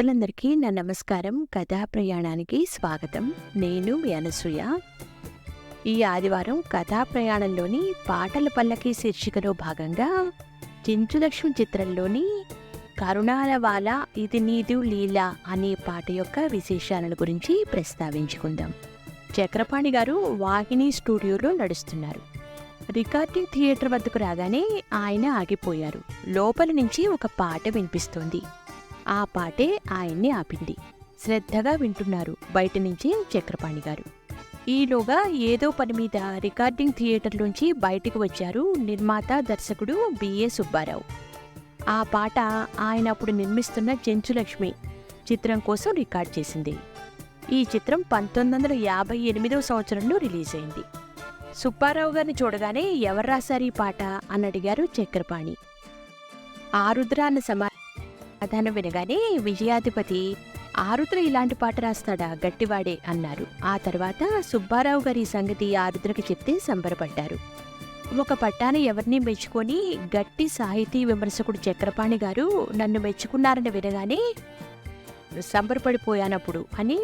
శ్రోతలందరికీ నా నమస్కారం. కథా ప్రయాణానికి స్వాగతం. నేను మీ అనసూయ. ఈ ఆదివారం కథా ప్రయాణంలోని పాటల పల్లకి శీర్షికలో భాగంగా చించులక్ష్మి చిత్రంలోని కరుణాలవాల ఇది నీదు లీలా అనే పాట యొక్క విశేషాలను గురించి ప్రస్తావించుకుందాం. చక్రపాణి గారు వాహిని స్టూడియోలో నడుస్తున్నారు. రికార్డింగ్ థియేటర్ వద్దకు రాగానే ఆయన ఆగిపోయారు. లోపల నుంచి ఒక పాట వినిపిస్తోంది. ఆ పాటే ఆయన్ని ఆపింది. శ్రద్ధగా వింటున్నారు బయట నుంచి చక్రపాణి గారు. ఈలోగా ఏదో పని మీద రికార్డింగ్ థియేటర్లోంచి బయటకు వచ్చారు నిర్మాత దర్శకుడు బిఏ సుబ్బారావు. ఆ పాట ఆయన అప్పుడు నిర్మిస్తున్న చెంచులక్ష్మి చిత్రం కోసం రికార్డ్ చేసింది. ఈ చిత్రం పంతొమ్మిది వందల యాభై ఎనిమిదవ సంవత్సరంలో రిలీజ్ అయింది. సుబ్బారావు గారిని చూడగానే ఎవరు రాశారు ఈ పాట అని అడిగారు చక్రపాణి. ఆరుద్ర అన్న సమా సమాధానం వినగానే విజయాధిపతి ఆరుద్ర ఇలాంటి పాట రాస్తాడా? గట్టివాడే అన్నారు. ఆ తర్వాత సుబ్బారావు గారి ఈ సంగతి ఆరుద్రకి చెప్తే సంబరపడ్డారు. ఒక పట్టాన ఎవరిని మెచ్చుకొని గట్టి సాహితీ విమర్శకుడు చక్రపాణి గారు నన్ను మెచ్చుకున్నారని వినగానే సంబరపడిపోయానప్పుడు అని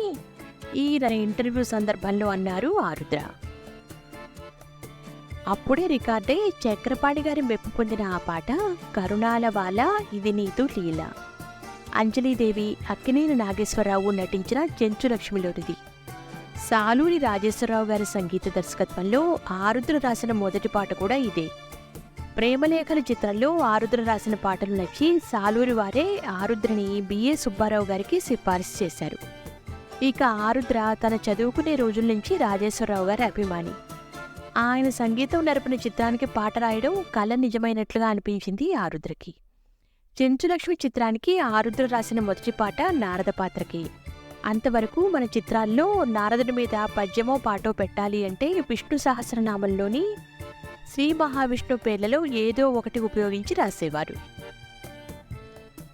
ఈ ఇంటర్వ్యూ సందర్భంలో అన్నారు ఆరుద్ర. అప్పుడే రికార్డై చక్రపాణి గారి మెప్పు పొందిన ఆ పాట కరుణాల వాల ఇది నీతు లీల. అంజలీదేవి అక్కినేని నాగేశ్వరరావు నటించిన చెంచులక్ష్మిలోనిది సాలూరి రాజేశ్వరరావు గారి సంగీత దర్శకత్వంలో ఆరుద్ర రాసిన మొదటి పాట కూడా ఇదే. ప్రేమలేఖల చిత్రంలో ఆరుద్ర రాసిన పాటలు నచ్చి సాలూరి వారే ఆరుద్రని బిఏ సుబ్బారావు గారికి సిఫారసు చేశారు. ఇక ఆరుద్ర తన చదువుకునే రోజుల నుంచి రాజేశ్వరరావు గారి అభిమాని. ఆయన సంగీతం నడిపిన చిత్రానికి పాట రాయడం కళ నిజమైనట్లుగా అనిపించింది ఆరుద్రకి. చెంచులక్ష్మి చిత్రానికి ఆరుద్ర రాసిన మొదటి పాట నారద పాత్రకి. అంతవరకు మన చిత్రాల్లో నారదుడి మీద పద్యమో పాటో పెట్టాలి అంటే విష్ణు సహస్రనామంలోని శ్రీ మహావిష్ణు పేర్లలో ఏదో ఒకటి ఉపయోగించి రాసేవారు.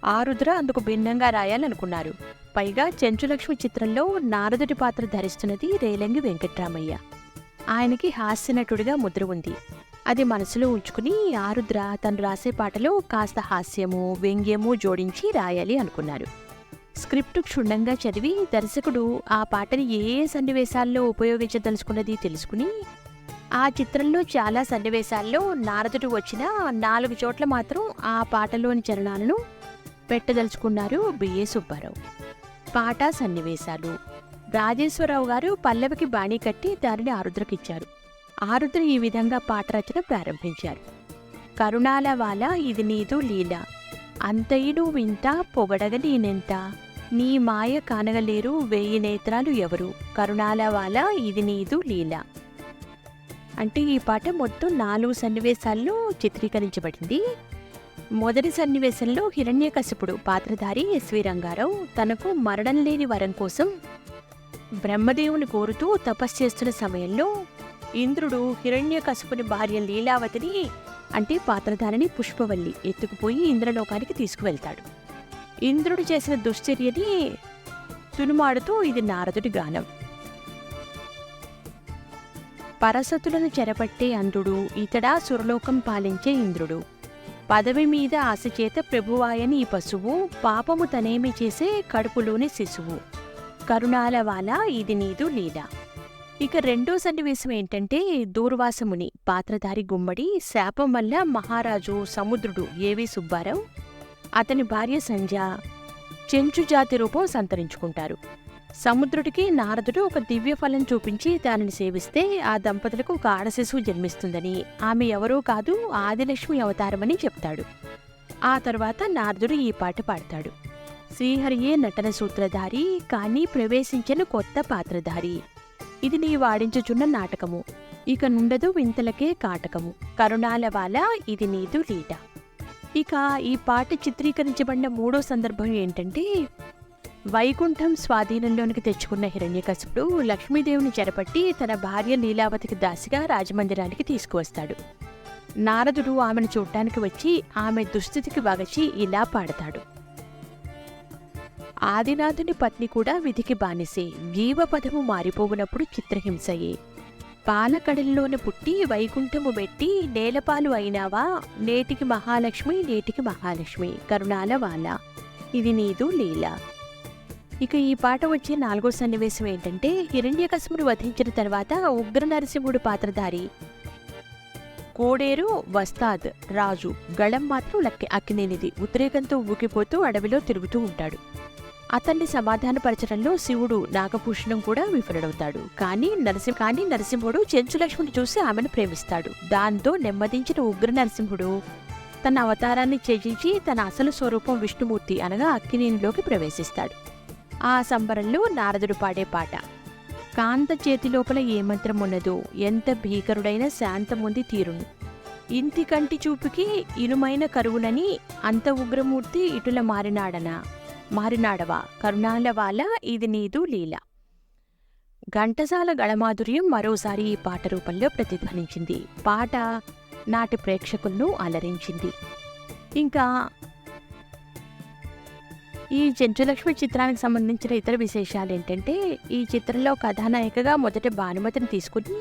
ఆరుద్ర అందుకు భిన్నంగా రాయాలనుకున్నారు. పైగా చెంచులక్ష్మి చిత్రంలో నారదుడి పాత్ర ధరిస్తున్నది రేలంగి వెంకట్రామయ్య. ఆయనకి హాస్యనటుడిగా ముద్ర ఉంది. అది మనసులో ఉంచుకుని ఆరుద్ర తను రాసే పాటలో కాస్త హాస్యము వ్యంగ్యము జోడించి రాయాలి అనుకున్నారు. స్క్రిప్ట్ క్షుణ్ణంగా చదివి దర్శకుడు ఆ పాటని ఏ ఏ సన్నివేశాల్లో ఉపయోగించదలుచుకున్నది తెలుసుకుని ఆ చిత్రంలో చాలా సన్నివేశాల్లో నారదుడు వచ్చిన నాలుగు చోట్ల మాత్రం ఆ పాటలోని చరణాలను పెట్టదలుచుకున్నారు బిఏ సుబ్బారావు. పాట సన్నివేశాలు. రాజేశ్వరరావు గారు పల్లవికి బాణీ కట్టి దానిని ఆరుద్రకిచ్చారు. ఆరుద్ర ఈ విధంగా పాట రచన ప్రారంభించారు. కరుణాల వాల ఇది నీదు లీల. అంతయుడు వింత పొగడగలేనెంత నీ మాయ కానగలేరు వెయ్యి నేత్రాలు ఎవరు? కరుణాల వాల ఇది నీదు లీల. అంటే ఈ పాట మొత్తం నాలుగు సన్నివేశాల్లో చిత్రీకరించబడింది. మొదటి సన్నివేశంలో హిరణ్యకశిపుడు పాత్రధారి ఎస్వి రంగారావు తనకు మరణం లేని వరం కోసం బ్రహ్మదేవుని కోరుతూ తపస్సు చేస్తున్న సమయంలో ఇంద్రుడు హిరణ్యకశిపుని భార్య లీలావతిని అంటే పాత్రధారిని పుష్పవల్లి ఎత్తుకుపోయి ఇంద్రలోకానికి తీసుకువెళ్తాడు. ఇంద్రుడు చేసిన దుశ్చర్యని తునుమాడుతూ ఇది నారదుడి గానం. పరసతులను చెరపట్టే అంధుడు ఇతడా సురలోకం పాలించే ఇంద్రుడు. పదవి మీద ఆశచేత ప్రభువాయని ఈ పశువు పాపము తనేమి చేసే కడుపులోని శిశువు. కరుణాల వాల ఇది నీదు లీల. ఇక రెండో సన్నివేశం ఏంటంటే దూర్వాసముని పాత్రధారి గుమ్మడి శాపం వల్ల మహారాజు సముద్రుడు ఏవి సుబ్బారావు? అతని భార్య సంధ్య చెంచు జాతి రూపం సంతరించుకుంటారు. సముద్రుడికి నారదుడు ఒక దివ్య ఫలం చూపించి దానిని సేవిస్తే ఆ దంపతులకు ఒక ఆడశిశువు జన్మిస్తుందని ఆమె ఎవరో కాదు ఆదిలక్ష్మి అవతారమని చెప్తాడు. ఆ తర్వాత నారదుడు ఈ పాట పాడతాడు. శ్రీహరియే నటన సూత్రధారి కానీ ప్రవేశించిన కొత్త పాత్రధారి. ఇది నీ వాడించుచున్న నాటకము. ఇక నుండదు వింతలకే కాటకము. కరుణాల వాల ఇది నీదు లీట. ఇక ఈ పాట చిత్రీకరించబడిన మూడో సందర్భం ఏంటంటే వైకుంఠం స్వాధీనంలోనికి తెచ్చుకున్న హిరణ్యకశుడు లక్ష్మీదేవిని చెరపట్టి తన భార్య లీలావతికి దాసిగా రాజమందిరానికి తీసుకువస్తాడు. నారదుడు ఆమెను చూడటానికి వచ్చి ఆమె దుస్థితికి వగచి ఇలా పాడతాడు. ఆదినాథుని పత్ని కూడా విధికి బానిసే. జీవపదము మారిపోవునప్పుడు చిత్రహింసయే. పాలకడలిలోన పుట్టి వైకుంఠము పెట్టి నేలపాలు అయినావా? నేటికి మహాలక్ష్మి నేటికి మహాలక్ష్మి. కరుణాల వాల ఇది నీదు లీల. ఇక ఈ పాట వచ్చే నాలుగో సన్నివేశం ఏంటంటే హిరణ్యకశముడు వధించిన తర్వాత ఉగ్ర నరసింహుడు పాత్రధారి. కోడేరు వస్తాద్ రాజు. గళం మాత్రం లక్కి అక్కినేనిది. ఉద్రేకంతో ఊగిపోతూ అడవిలో తిరుగుతూ ఉంటాడు. అతన్ని సమాధానపరచడంలో శివుడు నాగభూషణం కూడా విఫలడవుతాడు కానీ నరసింహ కానీ నరసింహుడు చెంచులక్ష్మిని చూసి ఆమెను ప్రేమిస్తాడు. దాంతో నెమ్మదించిన ఉగ్ర నరసింహుడు తన అవతారాన్ని త్యజించి తన అసలు స్వరూపం విష్ణుమూర్తి అనగా అక్కినేనిలోకి ప్రవేశిస్తాడు. ఆ సంబరంలో నారదుడు పాడే పాట కాంత చేతి లోపల ఏ మంత్రం ఉన్నదో ఎంత భీకరుడైన శాంతముంది తీరును. ఇంటి కంటి చూపుకి ఇనుమైన కరువునని అంత ఉగ్రమూర్తి ఇటుల మారినాడనా? మారినాడవా? కరుణాలవాల ఇది నీదు లీల. ఘంటసాల గళమాధుర్యం మరోసారి ఈ పాట రూపంలో ప్రతిధ్వనించింది. పాట నాటి ప్రేక్షకులను అలరించింది. ఇంకా ఈ చెంచులక్ష్మి చిత్రానికి సంబంధించిన ఇతర విశేషాలు ఏంటంటే ఈ చిత్రంలో కథానాయికగా మొదట భానుమతిని తీసుకుని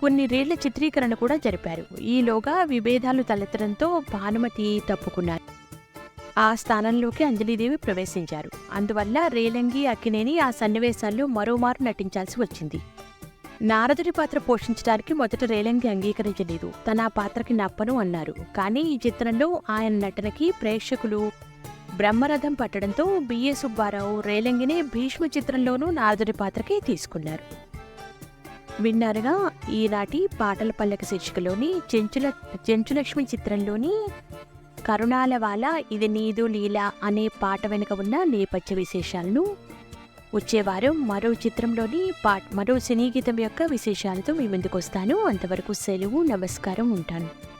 కొన్ని రేళ్ళ చిత్రీకరణ కూడా జరిపారు. ఈలోగా విభేదాలు తలెత్తడంతో భానుమతి తప్పుకున్నారు. ఆ స్థానంలోకి అంజలీదేవి ప్రవేశించారు. అందువల్ల రేలంగి అక్కినేని ఆ సన్నివేశాల్లో మరోమారు నటించాల్సి వచ్చింది. నారదుడి పాత్ర పోషించడానికి మొదట రేలంగి అంగీకరించలేదు. తన ఆ పాత్రకి నప్పను అన్నారు. కానీ ఈ చిత్రంలో ఆయన నటనకి ప్రేక్షకులు బ్రహ్మరథం పట్టడంతో బిఏ సుబ్బారావు రేలంగిని భీష్మ చిత్రంలోనూ నారదుడి పాత్రకి తీసుకున్నారు. విన్నారుగా ఈనాటి పాటల పల్లక శీర్షికలోని చెంచుల చెంచులక్ష్మి చిత్రంలోని కరుణాల వాల ఇది నీదు లీల అనే పాట వెనుక ఉన్న నేపథ్య విశేషాలను వచ్చేవారం. మరో చిత్రంలోని పాట మరో సినీ గీతం యొక్క విశేషాలతో మీ ముందుకు వస్తాను అంతవరకు సెలవు నమస్కారం ఉంటాను.